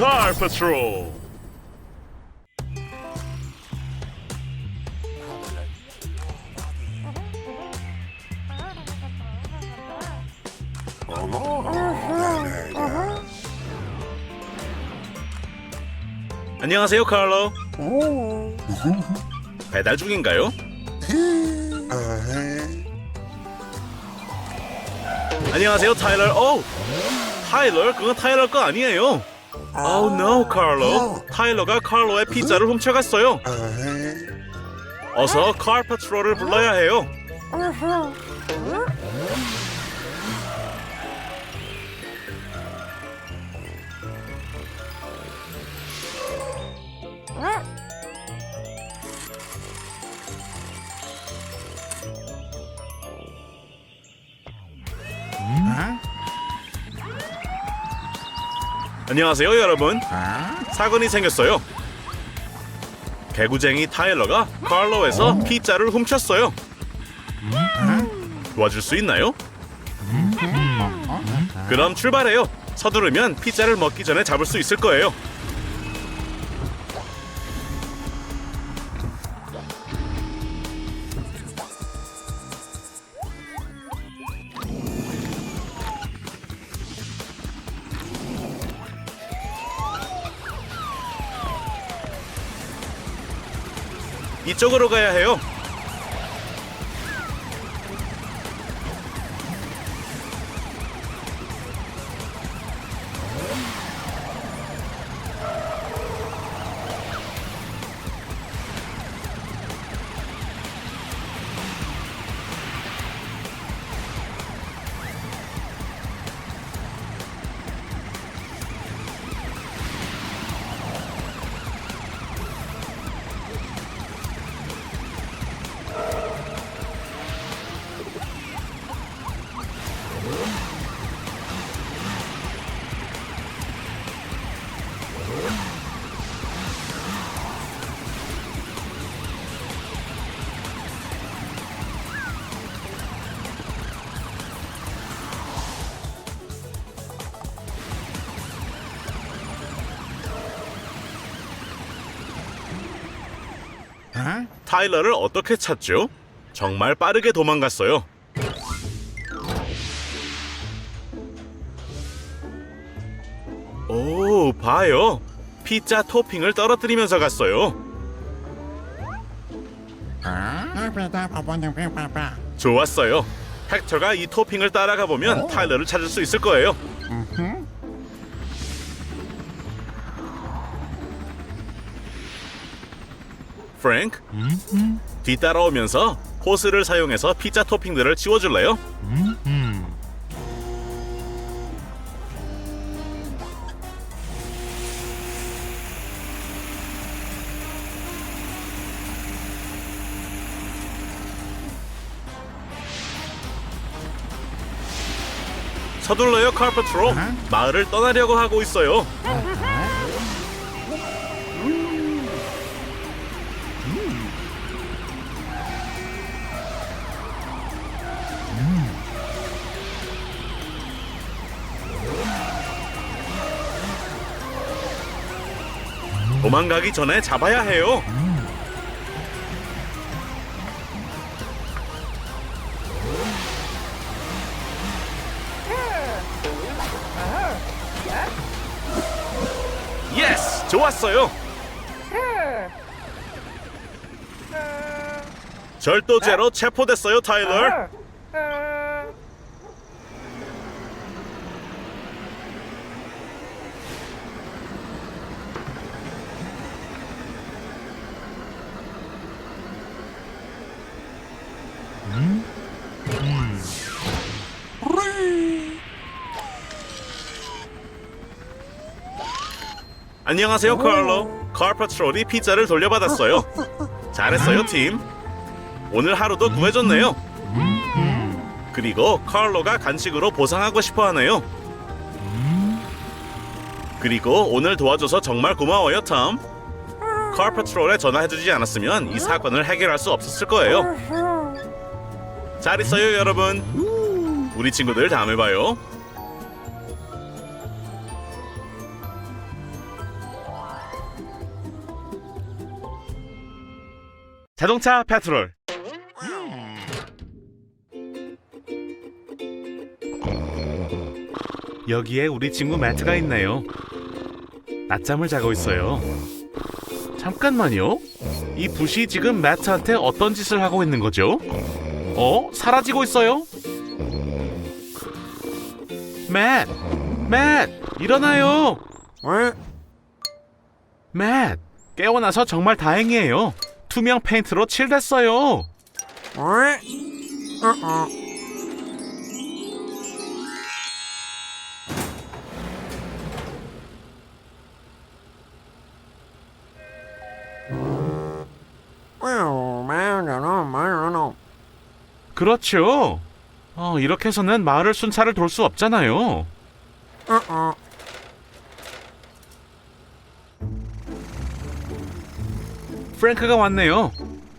Car Patrol. 안녕하세요, 칼로. 배달 중인가요? 안녕하세요, 타일러. 오, 타일러, 그건 타일러 거 아니에요. Oh no, 칼로. 타일러가 칼로의 피자를 훔쳐갔어요. 어서 car patrol을 불러야 해요. 안녕하세요, 여러분. 사건이 생겼어요. 개구쟁이 타일러가 칼로에서 피자를 훔쳤어요. 도와줄 수 있나요? 그럼 출발해요. 서두르면 피자를 먹기 전에 잡을 수 있을 거예요. 이쪽으로 가야 해요. 타일러를 어떻게 찾죠? 정말 빠르게 도망갔어요. 오, 봐요. 피자 토핑을 떨어뜨리면서 갔어요. 좋았어요. 헥터가 이 토핑을 따라가 보면 타일러를 찾을 수 있을 거예요. 프랭크, 뒤따라오면서 호스를 사용해서 피자 토핑들을 치워줄래요? 서둘러요 카르파트로 마을을 떠나려고 하고 있어요 도망가기 전에 잡아야 해요 예스! 좋았어요 절도죄로 체포됐어요 타일러 안녕하세요 카를로 카르파트롤이 피자를 돌려받았어요. 잘했어요 팀. 오늘 하루도 구해줬네요. 그리고 카를로가 간식으로 보상하고 싶어 하네요. 그리고 오늘 도와줘서 정말 고마워요 톰 카르파트롤에 전화해주지 않았으면 이 사건을 해결할 수 없었을 거예요. 잘 있어요 여러분. 우리 친구들 다음에 봐요 자동차 페트롤. 여기에 우리 친구 매트가 있네요. 낮잠을 자고 있어요. 잠깐만요. 이 붓이 지금 매트한테 어떤 짓을 하고 있는 거죠? 어? 사라지고 있어요? 맷! 맷! 일어나요! 왜? 맷! 깨어나서 정말 다행이에요. 투명 페인트로 칠됐어요. 그렇죠. 어, 이렇게 해서는 마을을 순찰을 돌 수 없잖아요. 프랭크가 왔네요.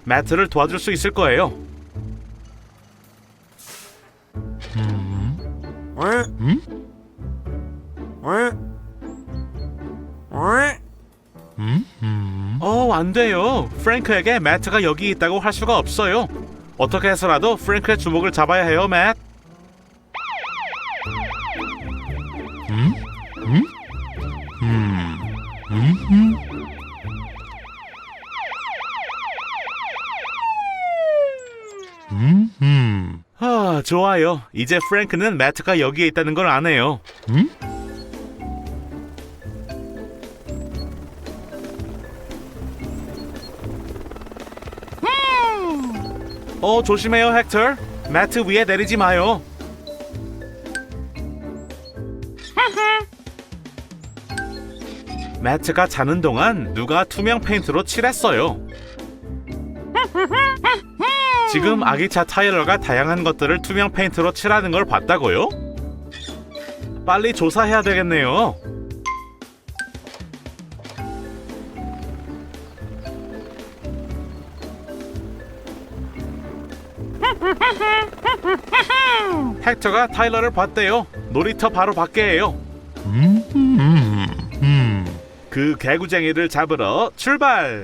매트를 도와줄 수 있을 거예요. 왜? 음? 어, 안 돼요. 프랭크에게 매트가 여기 있다고 할 수가 없어요. 어떻게 해서라도 프랭크의 주목을 잡아야 해요, 맷. 아, 좋아요. 이제 프랭크는 매트가 여기에 있다는 걸 아네요. 어, 조심해요, 헥터. 매트 위에 내리지 마요. 매트가 자는 동안 누가 투명 페인트로 칠했어요. 지금 아기차 타일러가 다양한 것들을 투명 페인트로 칠하는 걸 봤다고요? 빨리 조사해야 되겠네요. 헥터가 타일러를 봤대요. 놀이터 바로 밖에예요. 그 개구쟁이를 잡으러 출발.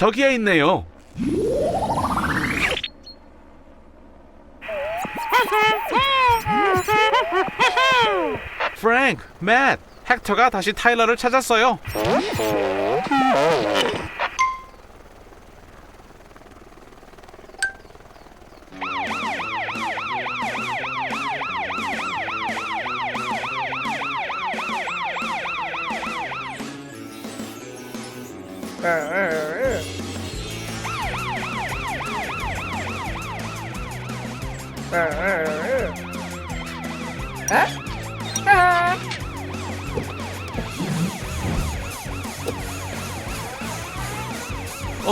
저기에 있네요. 프랭크, 맷, 헥터가 다시 타일러를 찾았어요.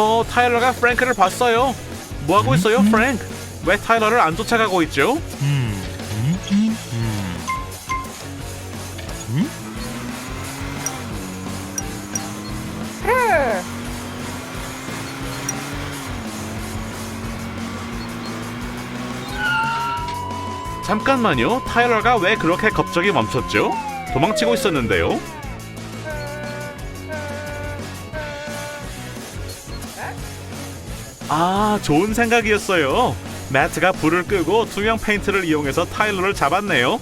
어, 타일러가 프랭크를 봤어요. 뭐 하고 있어요, 프랭크? 왜 타일러를 안 쫓아가고 있죠? 잠깐만요. 타일러가 왜 그렇게 갑자기 멈췄죠? 도망치고 있었는데요. 아, 좋은 생각이었어요. 매트가 불을 끄고 투명 페인트를 이용해서 타일러를 잡았네요.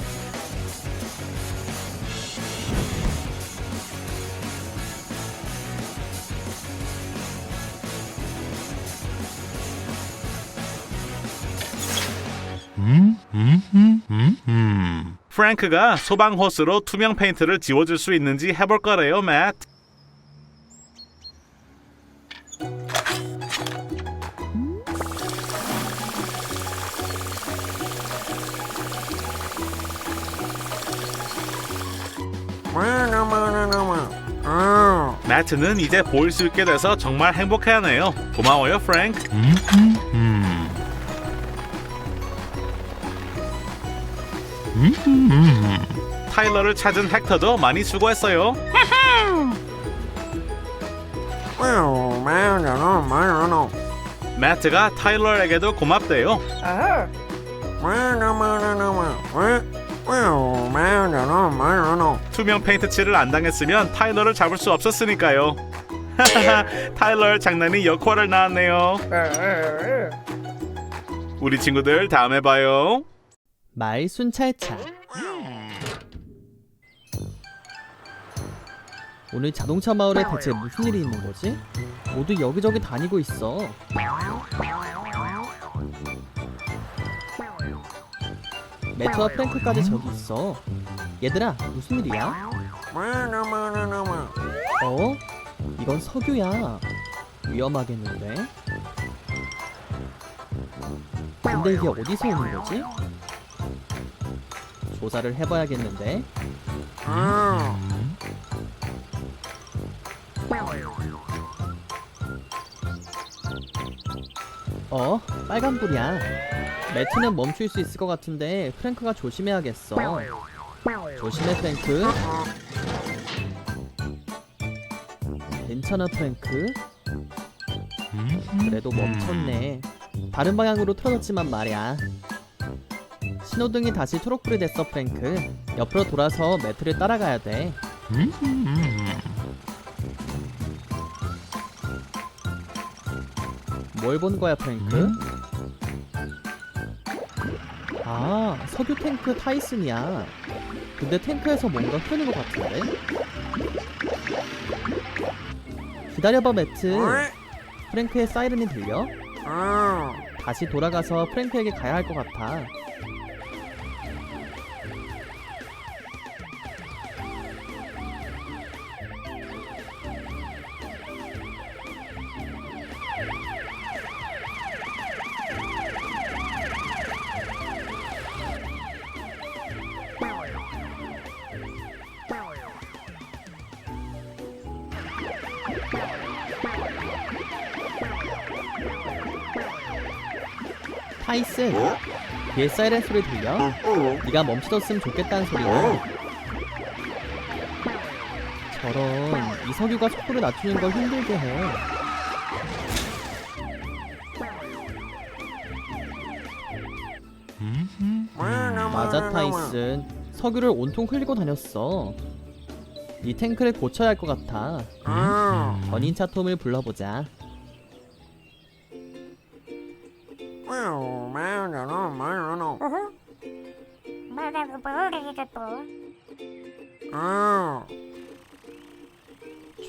프랭크가 소방 호스로 투명 페인트를 지워줄 수 있는지 해볼 거래요, 맷. 매트는 이제 보일 수 있게 돼서 정말 행복해하네요. 고마워요, 프랭크. 타일러를 찾은 헥터도 많이 수고했어요. 매트가 타일러에게도 고맙대요. 투명 페인트 칠을 안 당했으면 타일러를 잡을 수 없었으니까요. 타일러 장난이 역할을 낳았네요. 우리 친구들 다음에 봐요. 말 순찰차 오늘 자동차 마을에 대체 무슨 일이 있는 거지? 모두 여기저기 다니고 있어. 매트와 프랭크까지 저기 있어. 얘들아, 무슨 일이야? 어? 이건 석유야. 위험하겠는데? 근데 이게 어디서 오는 거지? 조사를 해봐야겠는데? Oh. 어? 빨간불이야. 매트는 멈출 수 있을 것 같은데 프랭크가 조심해야겠어. 조심해 프랭크. 괜찮아 프랭크. 그래도 멈췄네. 다른 방향으로 틀어졌지만 말이야. 신호등이 다시 초록불이 됐어 프랭크. 옆으로 돌아서 매트를 따라가야 돼. 뭘 본 거야 프랭크? 아 석유 탱크 타이슨이야. 근데 탱크에서 뭔가 흐르는 것 같은데? 기다려봐 매트. What? 프랭크의 사이렌이 들려? Oh. 다시 돌아가서 프랭크에게 가야 할 것 같아. 뒤에 사이렌 소리 들려? 네가 멈춰졌으면 좋겠다는 소리야. 저런 이석유가 속도를 낮추는 걸 힘들게 해. No, 맞아. 타이슨. 석유를 온통 흘리고 다녔어. 이 탱크를 고쳐야 할 것 같아. 전인차 톰을 불러보자.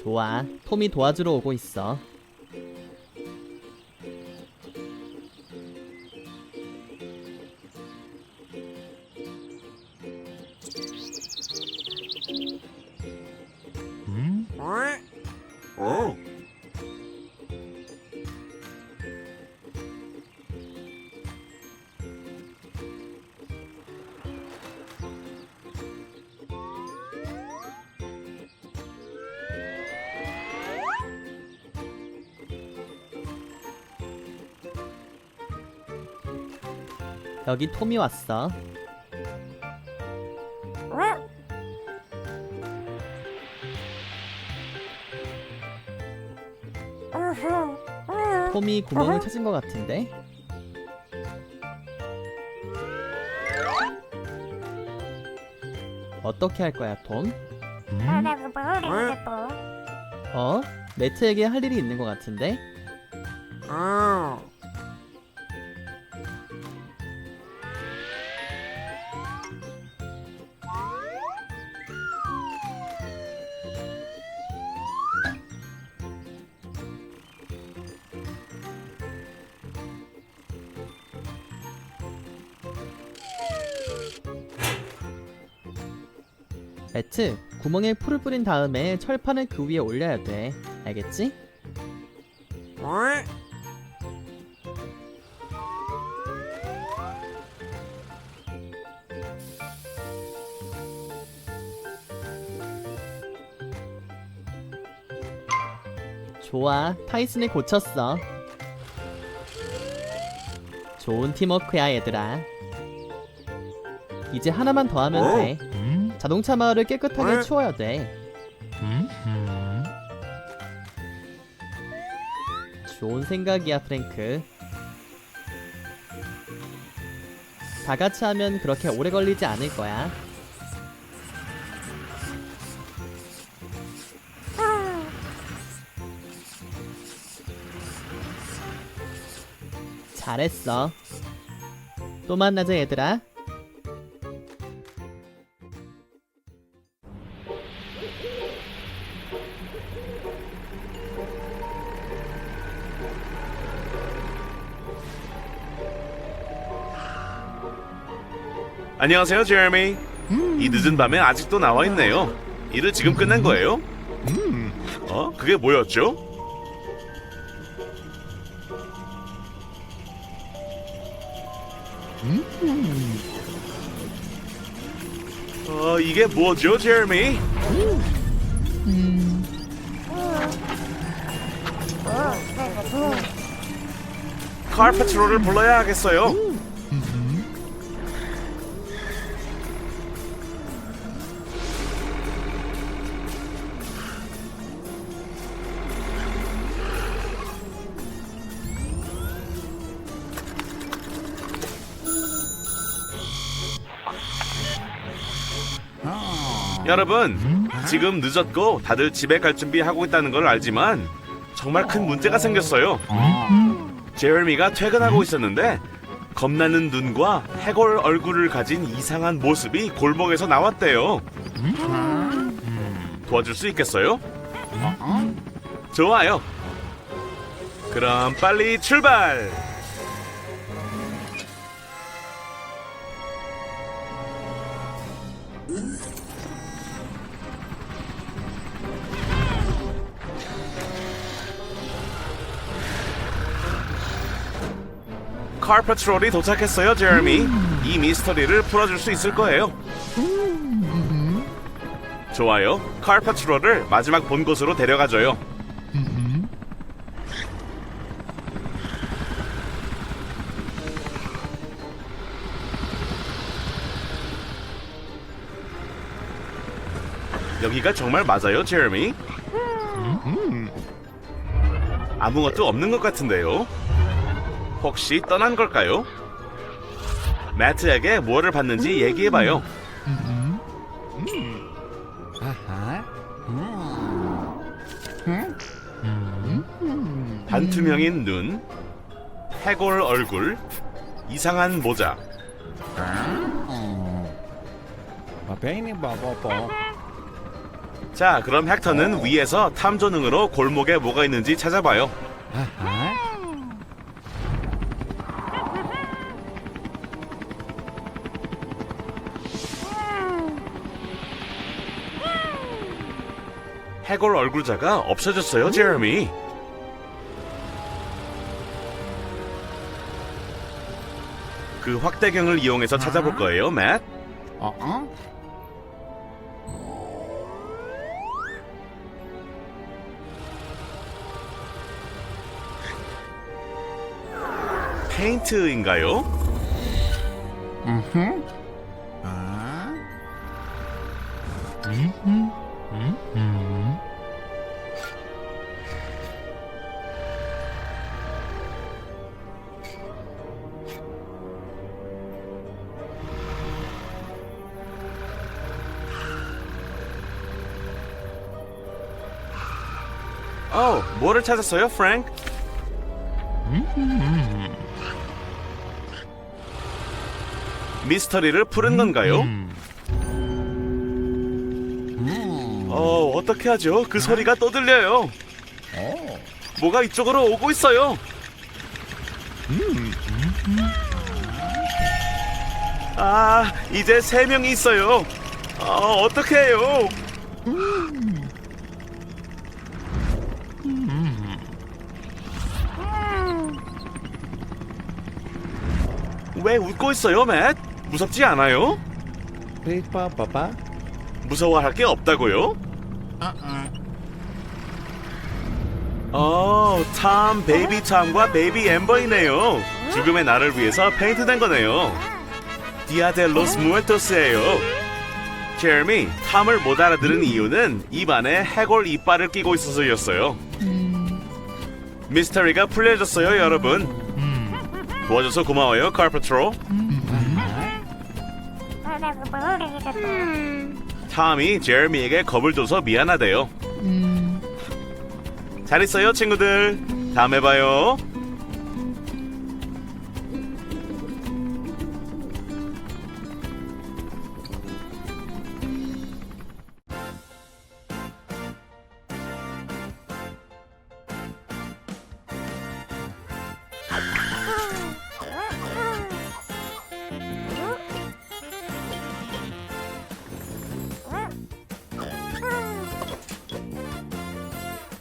좋아. 톰이 도와주러 오고 있어. 여기 톰이 왔어. 톰이 구멍을 찾은 것 같은데? 어떻게 할 거야, 톰? 어? 매트에게 할 일이 있는 것 같은데? 매트, 구멍에 풀을 뿌린 다음에 철판을 그 위에 올려야 돼. 알겠지? 좋아, 타이슨을 고쳤어. 좋은 팀워크야, 얘들아. 이제 하나만 더 하면 돼. 자동차 마을을 깨끗하게 어? 치워야 돼. 좋은 생각이야, 프랭크. 다 같이 하면 그렇게 오래 걸리지 않을 거야. 잘했어. 또 만나자 얘들아. 안녕하세요, 제레미. 이 늦은 밤에 아직도 나와 있네요. 일을 지금 끝낸 거예요? 어? 그게 뭐였죠? 어, 이게 뭐죠, 제레미? 카르페트로를 불러야 하겠어요. 여러분, 지금 늦었고 다들 집에 갈 준비하고 있다는 걸 알지만 정말 큰 문제가 생겼어요. 제레미가 퇴근하고 있었는데 겁나는 눈과 해골 얼굴을 가진 이상한 모습이 골목에서 나왔대요. 도와줄 수 있겠어요? 좋아요. 그럼 빨리 출발! 카르페트롤이 도착했어요, 제레미. 이 미스터리를 풀어줄 수 있을 거예요. 좋아요. 카르페트롤을 마지막 본 곳으로 데려가줘요. 여기가 정말 맞아요, 제레미? 아무것도 없는 것 같은데요. 혹시 떠난 걸까요? 매트에게 뭐를 받는지 얘기해봐요. 반투명인 눈, 해골 얼굴, 이상한 모자. 자, 그럼 헥터는 위에서 탐조능으로 골목에 뭐가 있는지 찾아봐요. 해골 얼굴자가 없어졌어요, 제레미. 그 확대경을 이용해서 찾아볼 거예요, 맷. Uh-uh. 페인트인가요? Uh-huh. 어, 뭐를 찾았어요, 프랭크? 미스터리를 푸른 건가요? 어, 어떻게 하죠? 그 소리가 또 들려요. 뭐가 이쪽으로 오고 있어요. 아, 이제 세 명이 있어요. 어, 어떻게 해요? 왜 웃고 있어요, 맷? 무섭지 않아요? Papa. 무서워할 게 없다고요? Uh-uh. 어, 탐, 베이비 탐과 베이비 엠버이네요. 죽음의 나를 위해서 페인트된 거네요. 디아 데 로스 무에토스예요. 제레미, 탐을 못 알아들은 이유는 입안에 해골 이빨을 끼고 있어서였어요. 미스터리가 풀려졌어요, 여러분. 도와줘서 고마워요, 카르페트로. 탐이 제르미에게 겁을 줘서 미안하대요. 잘 있어요 친구들. 다음에 봐요.